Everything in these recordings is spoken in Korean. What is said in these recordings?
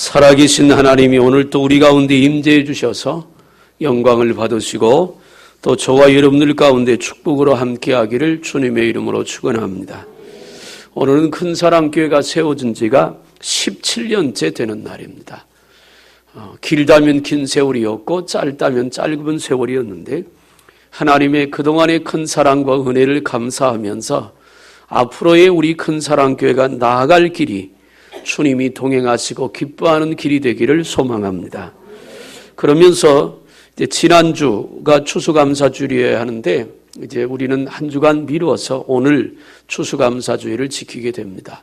살아계신 하나님이 오늘 또 우리 가운데 임재해 주셔서 영광을 받으시고 또 저와 여러분들 가운데 축복으로 함께하기를 주님의 이름으로 축원합니다. 오늘은 큰 사랑교회가 세워진 지가 17년째 되는 날입니다. 어, 길다면 긴 세월이었고 짧다면 짧은 세월이었는데 하나님의 그동안의 큰 사랑과 은혜를 감사하면서 앞으로의 우리 큰 사랑교회가 나아갈 길이 주님이 동행하시고 기뻐하는 길이 되기를 소망합니다. 그러면서 이제 지난주가 추수감사주일이어야 하는데 이제 우리는 한 주간 미루어서 오늘 추수감사주일을 지키게 됩니다.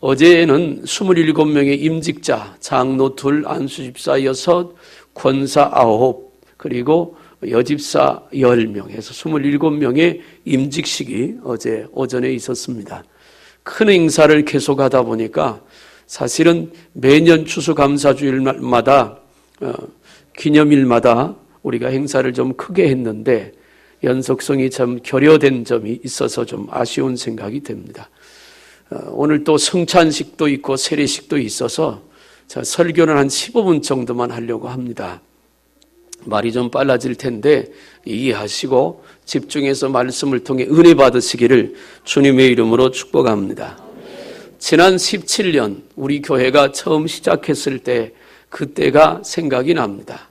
어제는 27명의 임직자, 장로 둘, 안수집사 여섯, 권사 아홉, 그리고 여집사 10명 해서 27명의 임직식이 어제 오전에 있었습니다. 큰 행사를 계속하다 보니까 사실은 매년 추수감사주일마다 어, 기념일마다 우리가 행사를 좀 크게 했는데 연속성이 좀 결여된 점이 있어서 좀 아쉬운 생각이 듭니다. 어, 오늘 또 성찬식도 있고 세례식도 있어서 자, 설교는 한 15분 정도만 하려고 합니다. 말이 좀 빨라질 텐데 이해하시고 집중해서 말씀을 통해 은혜 받으시기를 주님의 이름으로 축복합니다. 지난 17년 우리 교회가 처음 시작했을 때 그때가 생각이 납니다.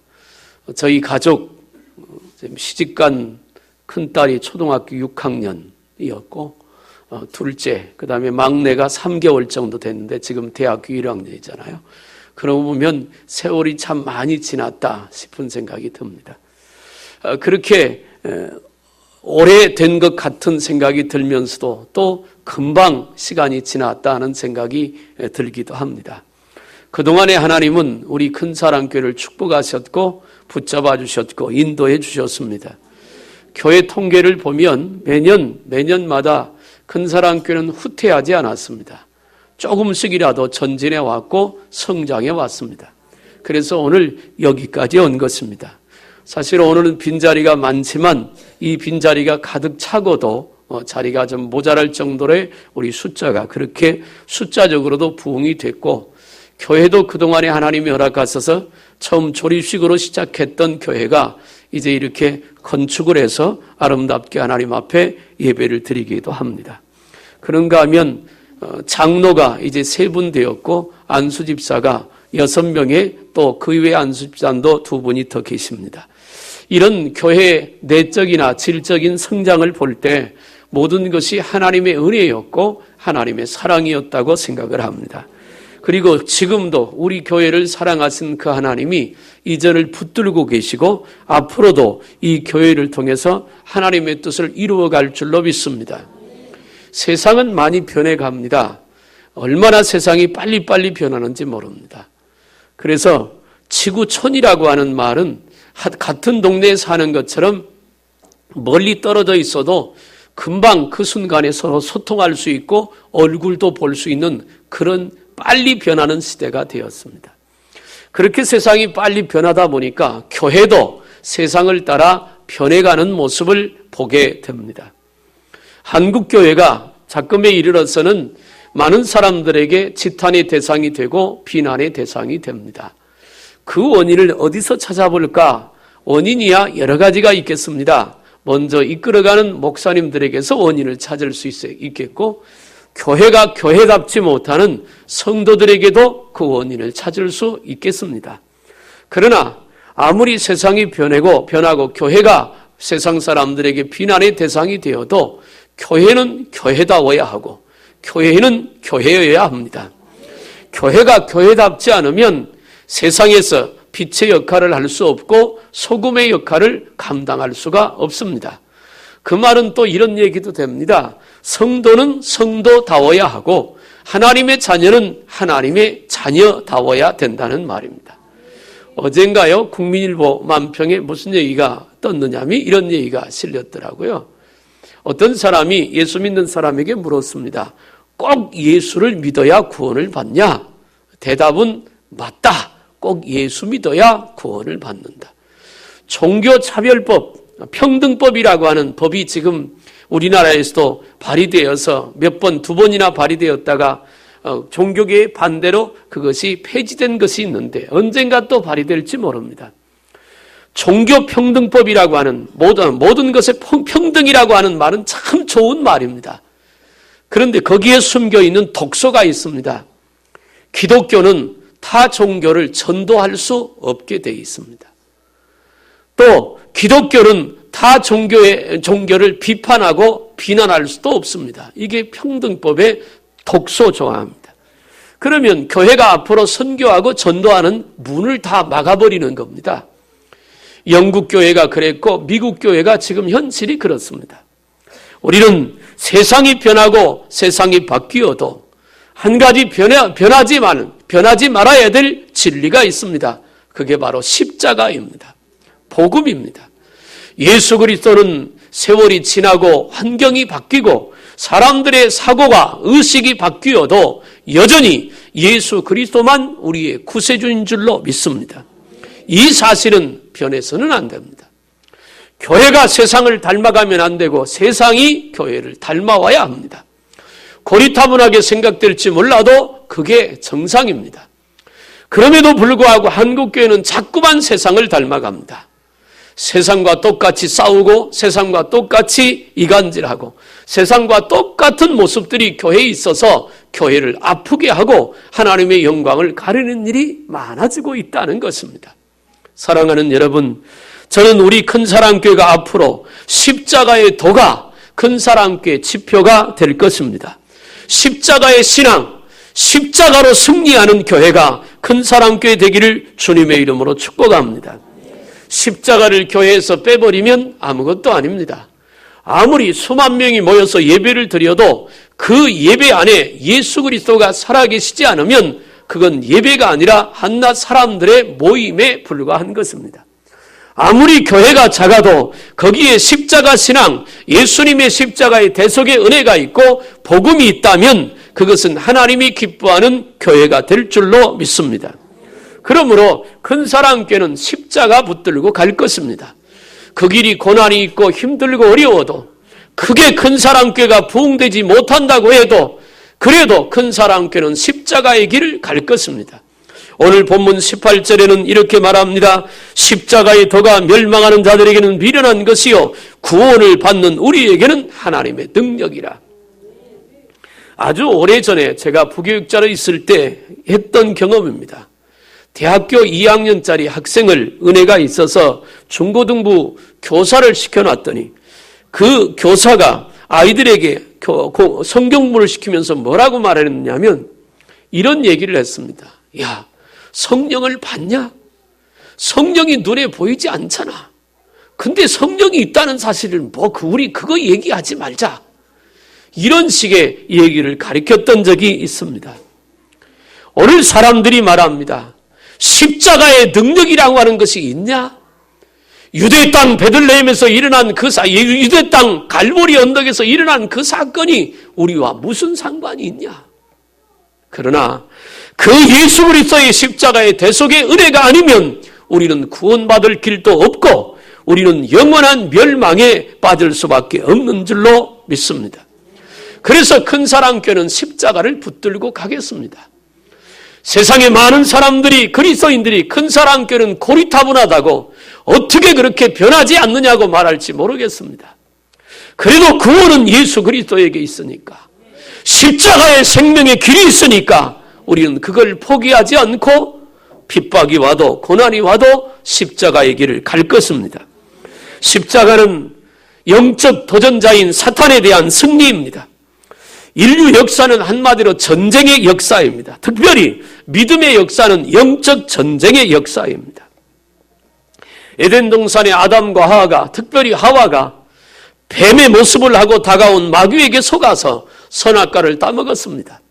저희 가족 시집간 큰 딸이 초등학교 6학년이었고 어, 둘째 그다음에 막내가 3개월 정도 됐는데 지금 대학교 1학년이잖아요. 그러고 보면 세월이 참 많이 지났다 싶은 생각이 듭니다. 어, 그렇게 오래된 것 같은 생각이 들면서도 또 금방 시간이 지났다는 생각이 들기도 합니다. 그동안에 하나님은 우리 큰 사랑교회를 축복하셨고 붙잡아 주셨고 인도해 주셨습니다. 교회 통계를 보면 매년 매년마다 큰 사랑교회는 후퇴하지 않았습니다. 조금씩이라도 전진해 왔고 성장해 왔습니다. 그래서 오늘 여기까지 온 것입니다. 사실 오늘은 빈자리가 많지만 이 빈자리가 가득 차고도 어, 자리가 좀 모자랄 정도의 우리 숫자가 그렇게 숫자적으로도 부흥이 됐고 교회도 그동안에 하나님이 허락하셔서 처음 조립식으로 시작했던 교회가 이제 이렇게 건축을 해서 아름답게 하나님 앞에 예배를 드리기도 합니다. 그런가 하면 어, 장로가 이제 세 분 되었고 안수집사가 여섯 명에 또그 이외 안수집사도 두 분이 더 계십니다. 이런 교회의 내적이나 질적인 성장을 볼때 모든 것이 하나님의 은혜였고 하나님의 사랑이었다고 생각을 합니다. 그리고 지금도 우리 교회를 사랑하신 그 하나님이 이전을 붙들고 계시고 앞으로도 이 교회를 통해서 하나님의 뜻을 이루어갈 줄로 믿습니다. 세상은 많이 변해갑니다. 얼마나 세상이 빨리빨리 변하는지 모릅니다. 그래서 지구촌이라고 하는 말은 같은 동네에 사는 것처럼 멀리 떨어져 있어도 금방 그 순간에 서로 소통할 수 있고 얼굴도 볼 수 있는 그런 빨리 변하는 시대가 되었습니다. 그렇게 세상이 빨리 변하다 보니까 교회도 세상을 따라 변해가는 모습을 보게 됩니다. 한국 교회가 작금에 이르러서는 많은 사람들에게 지탄의 대상이 되고 비난의 대상이 됩니다. 그 원인을 어디서 찾아볼까? 원인이야 여러 가지가 있겠습니다. 먼저 이끌어가는 목사님들에게서 원인을 찾을 수 있겠고, 교회가 교회답지 못하는 성도들에게도 그 원인을 찾을 수 있겠습니다. 그러나 아무리 세상이 변하고 변하고 교회가 세상 사람들에게 비난의 대상이 되어도 교회는 교회다워야 하고 교회는 교회여야 합니다. 교회가 교회답지 않으면 세상에서 빛의 역할을 할 수 없고 소금의 역할을 감당할 수가 없습니다. 그 말은 또 이런 얘기도 됩니다. 성도는 성도다워야 하고 하나님의 자녀는 하나님의 자녀다워야 된다는 말입니다. 어젠가요 국민일보 만평에 무슨 얘기가 떴느냐면 이런 얘기가 실렸더라고요. 어떤 사람이 예수 믿는 사람에게 물었습니다. 꼭 예수를 믿어야 구원을 받냐? 대답은 맞다. 꼭 예수 믿어야 구원을 받는다. 종교차별법, 평등법이라고 하는 법이 지금 우리나라에서도 발의되어서 몇 번, 두 번이나 발의되었다가 어, 종교계의 반대로 그것이 폐지된 것이 있는데 언젠가 또 발휘될지 모릅니다. 종교평등법이라고 하는 모든, 모든 것에 평등이라고 하는 말은 참 좋은 말입니다. 그런데 거기에 숨겨 있는 독소가 있습니다. 기독교는 타 종교를 전도할 수 없게 되어 있습니다. 또 기독교는 타 종교의 종교를 비판하고 비난할 수도 없습니다. 이게 평등법의 독소 조항입니다. 그러면 교회가 앞으로 선교하고 전도하는 문을 다 막아버리는 겁니다. 영국 교회가 그랬고 미국 교회가 지금 현실이 그렇습니다. 우리는 세상이 변하고 세상이 바뀌어도 한 가지 변하, 변하지만 변하지 말아야 될 진리가 있습니다. 그게 바로 십자가입니다. 복음입니다. 예수 그리스도는 세월이 지나고 환경이 바뀌고 사람들의 사고가 의식이 바뀌어도 여전히 예수 그리스도만 우리의 구세주인 줄로 믿습니다. 이 사실은 변해서는 안 됩니다. 교회가 세상을 닮아가면 안 되고 세상이 교회를 닮아와야 합니다. 고리타분하게 생각될지 몰라도 그게 정상입니다. 그럼에도 불구하고 한국교회는 자꾸만 세상을 닮아갑니다. 세상과 똑같이 싸우고 세상과 똑같이 이간질하고 세상과 똑같은 모습들이 교회에 있어서 교회를 아프게 하고 하나님의 영광을 가리는 일이 많아지고 있다는 것입니다. 사랑하는 여러분, 저는 우리 큰 사랑교회가 앞으로 십자가의 도가 큰 사랑교회 지표가 될 것입니다. 십자가의 신앙, 십자가로 승리하는 교회가 큰 사랑교회 되기를 주님의 이름으로 축복합니다. 십자가를 교회에서 빼버리면 아무것도 아닙니다. 아무리 수만 명이 모여서 예배를 드려도 그 예배 안에 예수 그리스도가 살아계시지 않으면 그건 예배가 아니라 한낱 사람들의 모임에 불과한 것입니다. 아무리 교회가 작아도 거기에 십자가 신앙, 예수님의 십자가의 대속의 은혜가 있고 복음이 있다면 그것은 하나님이 기뻐하는 교회가 될 줄로 믿습니다. 그러므로 큰 사람께는 십자가 붙들고 갈 것입니다. 그 길이 고난이 있고 힘들고 어려워도 크게 큰 사람께가 부흥되지 못한다고 해도 그래도 큰 사람께는 십자가의 길을 갈 것입니다. 오늘 본문 18절에는 이렇게 말합니다. 십자가의 도가 멸망하는 자들에게는 미련한 것이요 구원을 받는 우리에게는 하나님의 능력이라. 아주 오래전에 제가 부교육자로 있을 때 했던 경험입니다. 대학교 2학년짜리 학생을 은혜가 있어서 중고등부 교사를 시켜놨더니 그 교사가 아이들에게 성경문을 시키면서 뭐라고 말했느냐면 이런 얘기를 했습니다. 야, 성령을 봤냐? 성령이 눈에 보이지 않잖아. 근데 성령이 있다는 사실을 뭐, 그, 우리 그거 얘기하지 말자. 이런 식의 얘기를 가르쳤던 적이 있습니다. 오늘 사람들이 말합니다. 십자가의 능력이라고 하는 것이 있냐? 유대 땅 베들레헴에서 일어난 그 사, 유대 땅 갈보리 언덕에서 일어난 그 사건이 우리와 무슨 상관이 있냐? 그러나 그 예수 그리스도의 십자가의 대속의 은혜가 아니면 우리는 구원받을 길도 없고 우리는 영원한 멸망에 빠질 수밖에 없는 줄로 믿습니다. 그래서 큰 사랑교는 십자가를 붙들고 가겠습니다. 세상에 많은 사람들이 그리스도인들이 큰 사랑교는 고리타분하다고 어떻게 그렇게 변하지 않느냐고 말할지 모르겠습니다. 그래도 구원은 예수 그리스도에게 있으니까 십자가의 생명의 길이 있으니까 우리는 그걸 포기하지 않고 핍박이 와도 고난이 와도 십자가의 길을 갈 것입니다. 십자가는 영적 도전자인 사탄에 대한 승리입니다. 인류 역사는 한마디로 전쟁의 역사입니다. 특별히 믿음의 역사는 영적 전쟁의 역사입니다. 에덴 동산의 아담과 하와가 특별히 하와가 뱀의 모습을 하고 다가온 마귀에게 속아서 선악과를 따먹었습니다.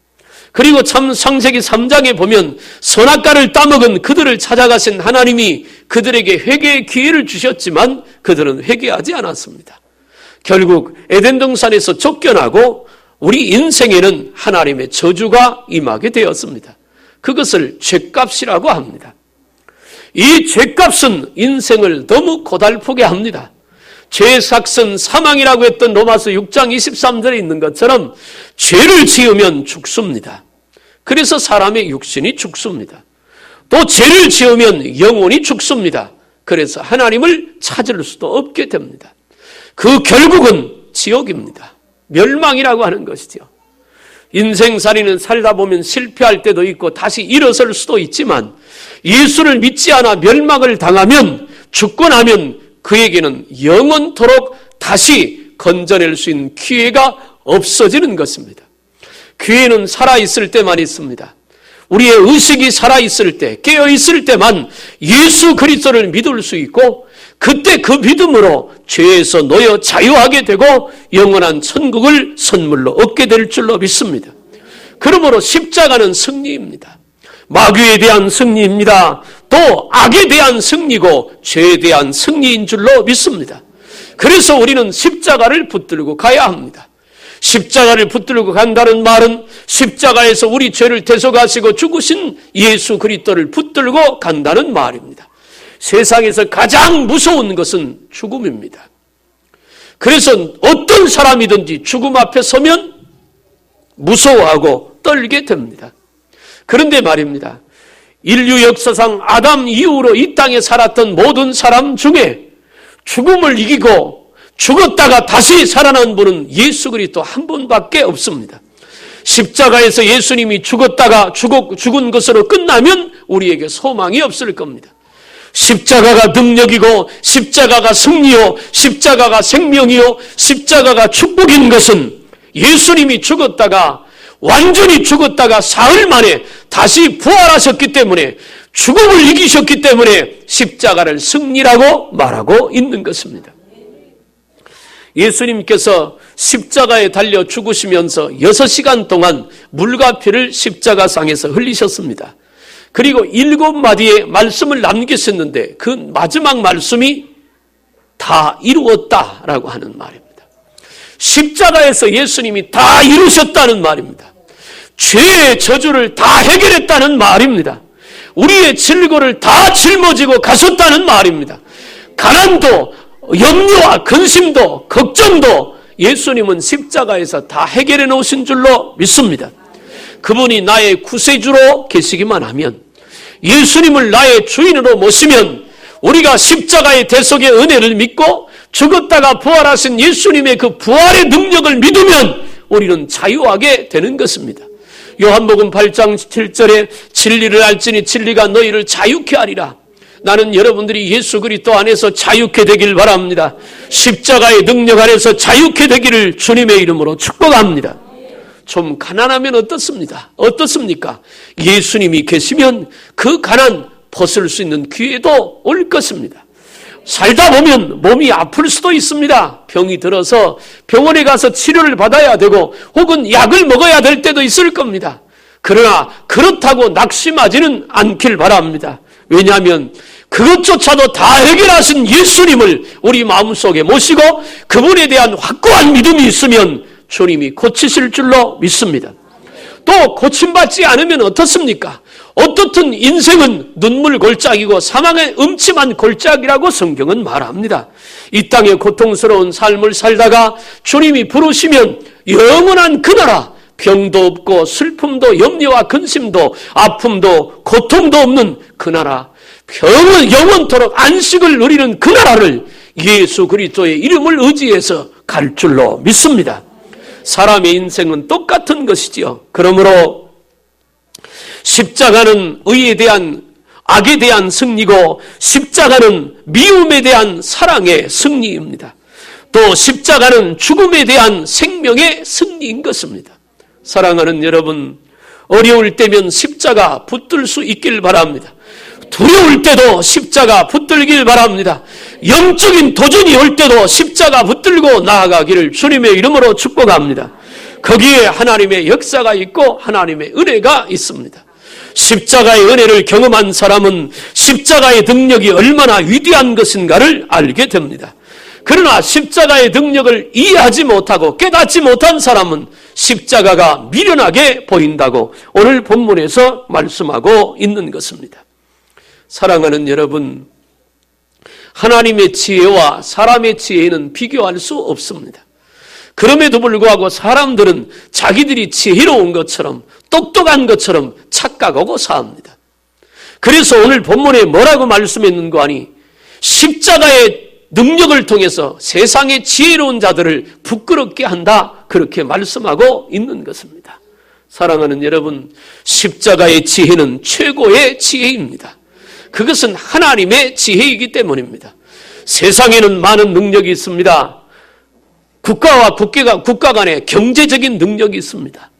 그리고 참 창세기 3장에 보면 선악과를 따먹은 그들을 찾아가신 하나님이 그들에게 회개의 기회를 주셨지만 그들은 회개하지 않았습니다. 결국 에덴 동산에서 쫓겨나고 우리 인생에는 하나님의 저주가 임하게 되었습니다. 그것을 죄값이라고 합니다. 이 죄값은 인생을 너무 고달프게 합니다. 죄삭은 사망이라고 했던 로마서 6장 23절에 있는 것처럼 죄를 지으면 죽습니다. 그래서 사람의 육신이 죽습니다. 또 죄를 지으면 영혼이 죽습니다. 그래서 하나님을 찾을 수도 없게 됩니다. 그 결국은 지옥입니다. 멸망이라고 하는 것이죠. 인생살이는 살다 보면 실패할 때도 있고 다시 일어설 수도 있지만 예수를 믿지 않아 멸망을 당하면 죽고 나면 그에게는 영원토록 다시 건져낼 수 있는 기회가 없어지는 것입니다. 기회는 살아있을 때만 있습니다. 우리의 의식이 살아있을 때, 깨어있을 때만 예수 그리스도를 믿을 수 있고 그때 그 믿음으로 죄에서 놓여 자유하게 되고 영원한 천국을 선물로 얻게 될 줄로 믿습니다. 그러므로 십자가는 승리입니다. 마귀에 대한 승리입니다. 또 악에 대한 승리고 죄에 대한 승리인 줄로 믿습니다. 그래서 우리는 십자가를 붙들고 가야 합니다. 십자가를 붙들고 간다는 말은 십자가에서 우리 죄를 대속하시고 죽으신 예수 그리스도를 붙들고 간다는 말입니다. 세상에서 가장 무서운 것은 죽음입니다. 그래서 어떤 사람이든지 죽음 앞에 서면 무서워하고 떨게 됩니다. 그런데 말입니다. 인류 역사상 아담 이후로 이 땅에 살았던 모든 사람 중에 죽음을 이기고 죽었다가 다시 살아난 분은 예수 그리스도 한 분밖에 없습니다. 십자가에서 예수님이 죽었다가 죽었, 죽은 것으로 끝나면 우리에게 소망이 없을 겁니다. 십자가가 능력이고 십자가가 승리요 십자가가 생명이요 십자가가 축복인 것은 예수님이 죽었다가 완전히 죽었다가 사흘 만에 다시 부활하셨기 때문에 죽음을 이기셨기 때문에 십자가를 승리라고 말하고 있는 것입니다. 예수님께서 십자가에 달려 죽으시면서 6시간 동안 물과 피를 십자가상에서 흘리셨습니다. 그리고 일곱 마디의 말씀을 남기셨는데 그 마지막 말씀이 다 이루었다라고 하는 말입니다. 십자가에서 예수님이 다 이루셨다는 말입니다. 죄의 저주를 다 해결했다는 말입니다. 우리의 질고를 다 짊어지고 가셨다는 말입니다. 가난도 염려와 근심도 걱정도 예수님은 십자가에서 다 해결해 놓으신 줄로 믿습니다. 그분이 나의 구세주로 계시기만 하면 예수님을 나의 주인으로 모시면 우리가 십자가의 대속의 은혜를 믿고 죽었다가 부활하신 예수님의 그 부활의 능력을 믿으면 우리는 자유하게 되는 것입니다. 요한복음 8장 7절에 진리를 알지니 진리가 너희를 자유케 하리라. 나는 여러분들이 예수 그리스도 안에서 자유케 되길 바랍니다. 십자가의 능력 안에서 자유케 되기를 주님의 이름으로 축복합니다. 좀 가난하면 어떻습니까? 어떻습니까? 예수님이 계시면 그 가난 벗을 수 있는 기회도 올 것입니다. 살다 보면 몸이 아플 수도 있습니다. 병이 들어서 병원에 가서 치료를 받아야 되고 혹은 약을 먹어야 될 때도 있을 겁니다. 그러나 그렇다고 낙심하지는 않길 바랍니다. 왜냐하면 그것조차도 다 해결하신 예수님을 우리 마음속에 모시고 그분에 대한 확고한 믿음이 있으면 주님이 고치실 줄로 믿습니다. 또 고침받지 않으면 어떻습니까? 어떻든 인생은 눈물 골짜기고 사망의 음침한 골짜기라고 성경은 말합니다. 이 땅에 고통스러운 삶을 살다가 주님이 부르시면 영원한 그 나라, 병도 없고 슬픔도 염려와 근심도 아픔도 고통도 없는 그 나라, 병은 영원토록 안식을 누리는 그 나라를 예수 그리스도의 이름을 의지해서 갈 줄로 믿습니다. 사람의 인생은 똑같은 것이지요. 그러므로 십자가는 의에 대한 악에 대한 승리고 십자가는 미움에 대한 사랑의 승리입니다. 또 십자가는 죽음에 대한 생명의 승리인 것입니다. 사랑하는 여러분, 어려울 때면 십자가 붙들 수 있길 바랍니다. 두려울 때도 십자가 붙들길 바랍니다. 영적인 도전이 올 때도 십자가 붙들고 나아가기를 주님의 이름으로 축복합니다. 거기에 하나님의 역사가 있고 하나님의 은혜가 있습니다. 십자가의 은혜를 경험한 사람은 십자가의 능력이 얼마나 위대한 것인가를 알게 됩니다. 그러나 십자가의 능력을 이해하지 못하고 깨닫지 못한 사람은 십자가가 미련하게 보인다고 오늘 본문에서 말씀하고 있는 것입니다. 사랑하는 여러분, 하나님의 지혜와 사람의 지혜는 비교할 수 없습니다. 그럼에도 불구하고 사람들은 자기들이 지혜로운 것처럼 똑똑한 것처럼 착각하고 사합니다. 그래서 오늘 본문에 뭐라고 말씀했는고 하니 십자가의 능력을 통해서 세상의 지혜로운 자들을 부끄럽게 한다. 그렇게 말씀하고 있는 것입니다. 사랑하는 여러분, 십자가의 지혜는 최고의 지혜입니다. 그것은 하나님의 지혜이기 때문입니다. 세상에는 많은 능력이 있습니다. 국가와 국가가, 국가 간의 경제적인 능력이 있습니다.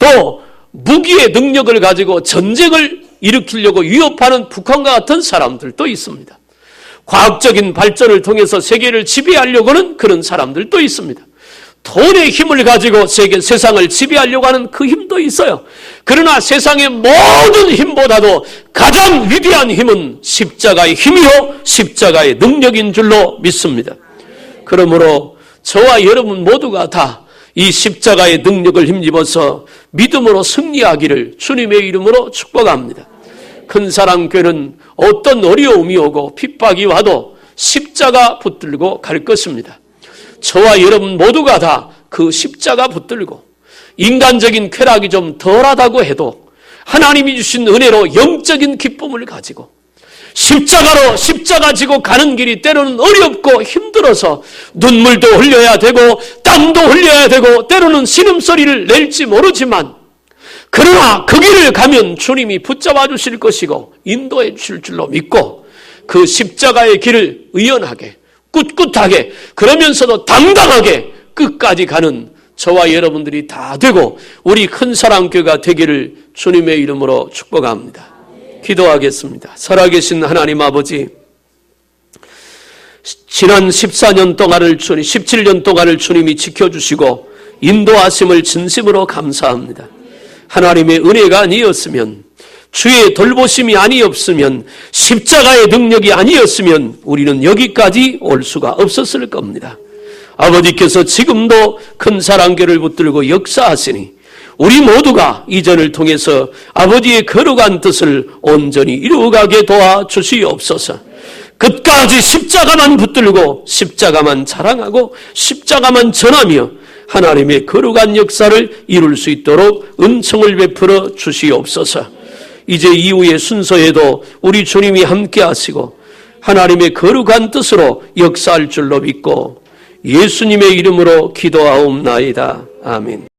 또 무기의 능력을 가지고 전쟁을 일으키려고 위협하는 북한과 같은 사람들도 있습니다. 과학적인 발전을 통해서 세계를 지배하려고 하는 그런 사람들도 있습니다. 돈의 힘을 가지고 세계, 세상을 지배하려고 하는 그 힘도 있어요. 그러나 세상의 모든 힘보다도 가장 위대한 힘은 십자가의 힘이요, 십자가의 능력인 줄로 믿습니다. 그러므로 저와 여러분 모두가 다 이 십자가의 능력을 힘입어서 믿음으로 승리하기를 주님의 이름으로 축복합니다. 큰 사랑교회는 어떤 어려움이 오고 핍박이 와도 십자가 붙들고 갈 것입니다. 저와 여러분 모두가 다 그 십자가 붙들고 인간적인 쾌락이 좀 덜하다고 해도 하나님이 주신 은혜로 영적인 기쁨을 가지고 십자가로 십자가 지고 가는 길이 때로는 어렵고 힘들어서 눈물도 흘려야 되고 땀도 흘려야 되고 때로는 신음소리를 낼지 모르지만 그러나 그 길을 가면 주님이 붙잡아 주실 것이고 인도해 주실 줄로 믿고 그 십자가의 길을 의연하게 꿋꿋하게 그러면서도 당당하게 끝까지 가는 저와 여러분들이 다 되고 우리 큰 사랑교가 되기를 주님의 이름으로 축복합니다. 기도하겠습니다. 살아계신 하나님 아버지 지난 14년 동안을 주님 17년 동안을 주님이 지켜주시고 인도하심을 진심으로 감사합니다. 하나님의 은혜가 아니었으면 주의 돌보심이 아니었으면 십자가의 능력이 아니었으면 우리는 여기까지 올 수가 없었을 겁니다. 아버지께서 지금도 큰 사랑교를 붙들고 역사하시니 우리 모두가 이전을 통해서 아버지의 거룩한 뜻을 온전히 이루어가게 도와 주시옵소서. 끝까지 십자가만 붙들고 십자가만 자랑하고 십자가만 전하며 하나님의 거룩한 역사를 이룰 수 있도록 은총을 베풀어 주시옵소서. 이제 이후의 순서에도 우리 주님이 함께 하시고 하나님의 거룩한 뜻으로 역사할 줄로 믿고 예수님의 이름으로 기도하옵나이다. 아멘.